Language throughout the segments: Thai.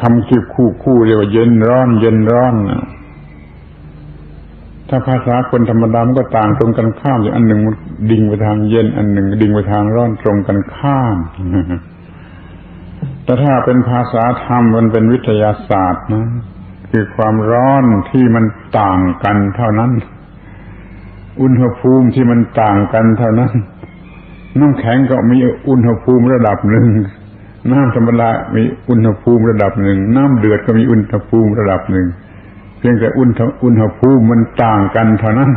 คำที่คู่คู่เรียกว่าเย็นร้อน เย็นร้อนนะถ้าภาษาคนธรรมดามันก็ต่างตรงกันข้ามอย่างอันหนึ่งดิ่งไปทางเย็น อันหนึ่งดิ่งไปทางร้อนตรงกันข้ามแต่ถ้าเป็นภาษาธรรมมันเป็นวิทยาศาสตร์นะคือความร้อนที่มันต่างกันเท่านั้น อุณหภูมิที่มันต่างกันเท่านั้นน้ำแข็งก็มีอุณหภูมิระดับหนึ่ง น้ำธรรมดามีอุณหภูมิระดับหนึ่ง น้ำเดือดก็มีอุณหภูมิระดับหนึ่ง เพียงแต่อุณหอุณหภูมิมันต่างกันเท่านั้น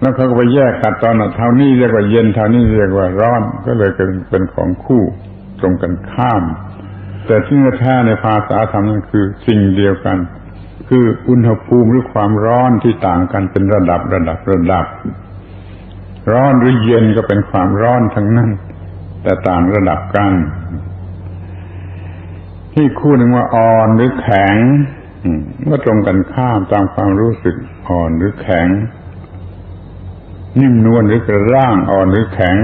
แล้วเขาก็ไปแยกกันตอนนั้นเท่านี้เรียกว่าเย็นเท่านี้เรียกว่าร้อน ก็เลยเป็นเป็นของคู่ตรงกันข้าม แต่ที่แท้ในภาษาธรรมนั้นคือสิ่งเดียวกัน คืออุณหภูมิหรือความร้อนที่ต่างกันเป็นระดับระดับระดับ ร้อนหรือเย็นก็เป็นความร้อนทั้งนั้น แต่ต่างระดับกัน ที่คู่หนึ่งว่าอ่อนหรือแข็งก็ตรงกันข้ามตามความรู้สึกอ่อนหรือแข็ง นิ่มนวลหรือกระร่างอ่อนหรือแข็ง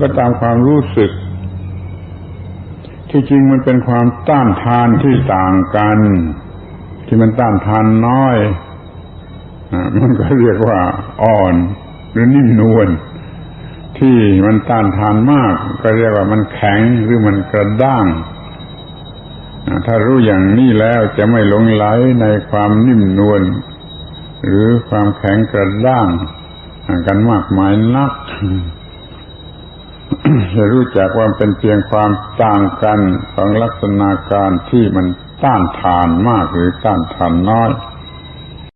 ก็ตามความรู้สึก ที่จริงมันเป็นความต้านทานที่ต่างกัน ที่มันต้านทานน้อยมันก็เรียกว่าอ่อน หรือนิ่มนวล ที่มันต้านทานมาก ก็เรียกว่ามันแข็งหรือมันกระด้าง ถ้ารู้อย่างนี้แล้วจะไม่หลงไหลในความนิ่มนวลหรือความแข็งกระด้างกันมากมายนัก จะรู้จักว่าเป็นเพียงความต่างกันของลักษณะการที่มันต้านทานมากหรือต้านทานน้อย